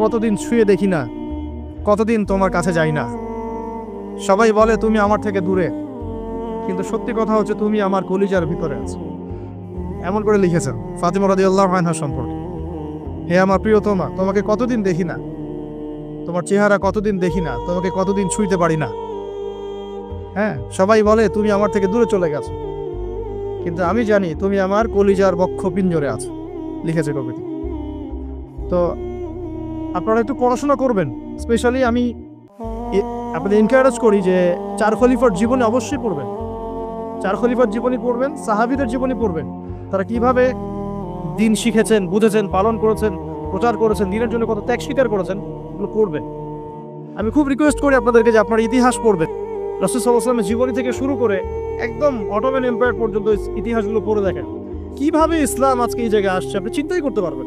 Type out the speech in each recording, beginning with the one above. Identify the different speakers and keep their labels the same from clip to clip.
Speaker 1: কতদিন ছুঁয়ে দেখি না, কতদিন তোমার কাছে যাই না। সবাই বলে, তুমি আমার থেকে দূরে। কিন্তু সত্যি কথা হচ্ছে, তুমি আমার কলিজার ভিতরে আছো। এমন করে লিখেছেন ফাতিমা রাদিয়াল্লাহু আনহা সম্পর্কে। হে আমার প্রিয়তমা, তোমাকে কতদিন দেখি না? তোমার চেহারা কতদিন দেখি না? তোমাকে কতদিন ছুঁইতে পারি না? হ্যাঁ সবাই বলে, তুমি আমার থেকে দূরে চলে গেছো। কিন্তু আমি জানি, তুমি আমার কলিজার বক্ষ পিঞ্জরে আছো, লিখেছে কবিতা তো আপনারা একটু পড়াশোনা করবেন। স্পেশালি আমি আপনাদের এনকারেজ করি যে চার খলিফার জীবনে অবশ্যই পড়বেন। চার খলিফার জীবনী পড়বেন, সাহাবিদের জীবনী পড়বেন। তারা কীভাবে দিন শিখেছেন, বুঝেছেন, পালন করেছেন, প্রচার করেছেন, দিনের জন্য কত ত্যাগ স্বীকার করেছেন, এগুলো পড়বেন। আমি খুব রিকোয়েস্ট করি আপনাদেরকে যে আপনার ইতিহাস পড়বেন। রসুল সাল্লাহামের জীবনী থেকে শুরু করে একদম অটোম্যান এম্পায়ার পর্যন্ত ইতিহাসগুলো পড়ে দেখেন। কীভাবে ইসলাম আজকে এই জায়গায় আসছে, আপনি চিন্তাই করতে পারবেন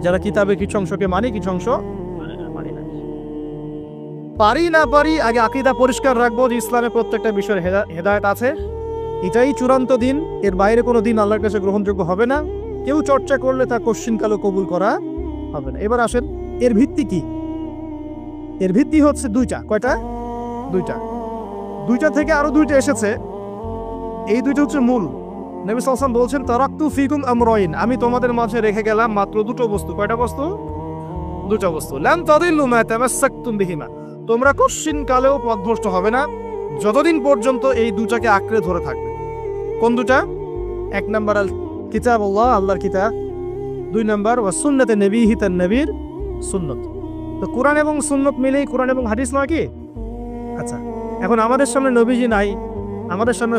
Speaker 1: যারা কিতাবের কিছু অংশকে মানি, কিছু অংশ মানি পারি না পারি, আগে আকিদা পরিষ্কার রাখব যে ইসলামে প্রত্যেকটা বিষয়ের হেদায়ত আছে। এটাই চূড়ান্ত দিন, এর বাইরে কোনো দিন আল্লাহর কাছে গ্রহণযোগ্য হবে না। কেউ চর্চা করলে তা কোশ্চিনকালও কবুল করা হবে না। এবার আসেন, এর ভিত্তি কি? এর ভিত্তি হচ্ছে দুইটা। কয়টা? দুইটা। দুইটা থেকে আরও দুইটা এসেছে। এই দুইটা হচ্ছে মূল। নবী সালসাম বলছেন, তারাক্তু ফিকুম আমরাইন। আমি তোমাদের মাঝে রেখে গেলাম মাত্র দুটো বস্তু। কয়টা বস্তু? দুটো বস্তু। লাম তাদিল্লু মা তামাসসাকতুম বিহিমা। তোমরা কোশ্চিন কালেও পথভ্রষ্ট হবে না। যতদিন পর্যন্ত এই দুটাকে আঁকড়ে ধরে থাকবে। কোন দুটা? এক নাম্বার আল কিতাব আল্লাহ আল্লাহর কিতাব। দুই নম্বর ও সুন্নতে নবী হিত নবীর সুন্নত। তো কোরআন এবং সুন্নত মিলেই কোরআন এবং হাদিস নয় কি? আচ্ছা এখন আমাদের সামনে নবীজি নাই, আমাদের সামনে